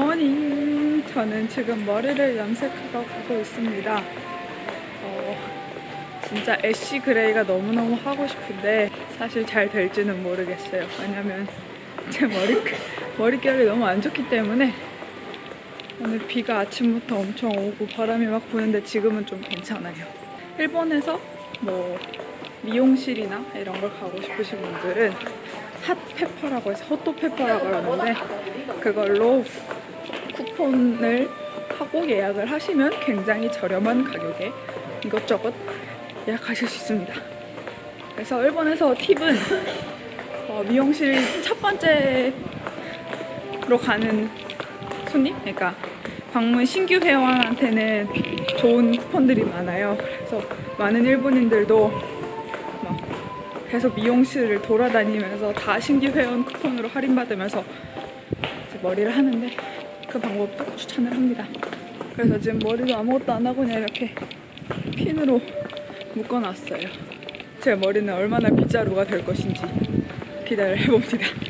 굿모닝. 저는 지금 머리를 염색하러 가고 있습니다. 어, 진짜 애쉬 그레이가 너무너무 하고 싶은데 사실 잘 될지는 모르겠어요. 왜냐면 제 머리, 머릿결이 너무 안 좋기 때문에 오늘 비가 아침부터 엄청 오고 바람이 막 부는데 지금은 좀 괜찮아요. 일본에서 뭐 미용실이나 이런 걸 가고 싶으신 분들은 핫페퍼라고 해서 호토페퍼라고 그러는데 그걸로 쿠폰을 하고 예약을 하시면 굉장히 저렴한 가격에 이것저것 예약하실 수 있습니다. 그래서 일본에서 팁은 어, 미용실 첫 번째로 가는 손님? 그러니까 방문 신규 회원한테는 좋은 쿠폰들이 많아요. 그래서 많은 일본인들도 막 계속 미용실을 돌아다니면서 다 신규 회원 쿠폰으로 할인받으면서 머리를 하는데 그 방법도 추천을 합니다. 그래서 지금 머리도 아무것도 안 하고 그냥 이렇게 핀으로 묶어놨어요. 제 머리는 얼마나 빗자루가 될 것인지 기대를 해봅니다.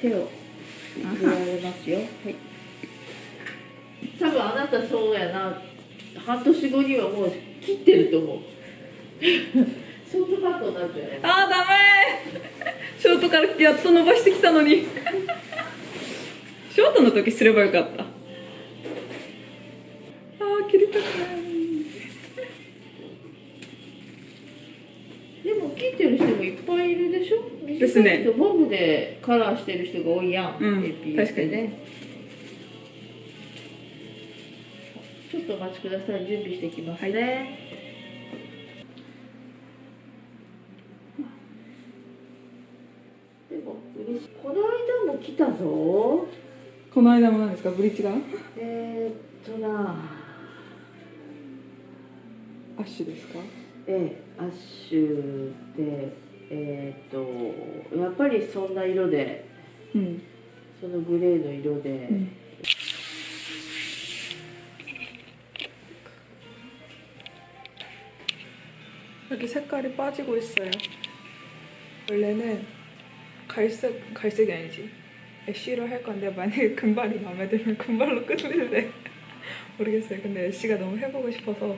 手を入れられますよ。はい。多分あなたそうやな。半年後にはもう切ってると思う。ショートカットになるじゃないあーダメショートからやっと伸ばしてきたのに。ショートの時すればよかった切ってる人もいっぱいいるでしょ？ですね。ボブでカラーしてる人が多いやん、うん AP ってね。ちょっとお待ちください。準備してきますね、でも嬉しいこの間も来たぞ。この間も何ですか？ブリッジが？えー、っとな。アッシュですか？ええアッシュでえー、っとやっぱりそんな色でうん、そのグレーの色で、 음. 여기 색깔이 빠지고 있어요. 원래는 갈색, 갈색이 아니지. 애쉬로 할 건데 만약에 금발이 마음에 들면 금발로 끝낼래. 모르겠어요. 근데 애쉬가 너무 해보고 싶어서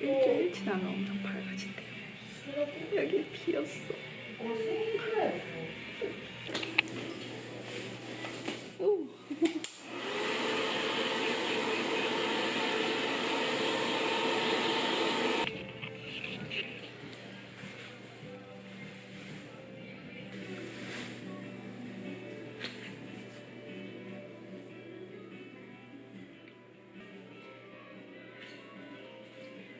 일주일 지나면 엄청 밝아진대요. 여기 비었어.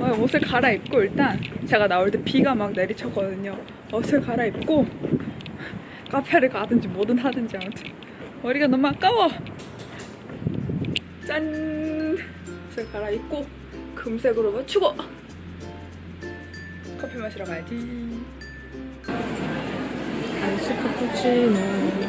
옷을 갈아입고 일단 제가 나올 때 비가 막 내리쳤거든요. 옷을 갈아입고 카페를 가든지 뭐든 하든지 아무튼 머리가 너무 아까워. 짠! 옷을 갈아입고 금색으로 맞추고 커피 마시러 가야지. 아이스 카푸치노.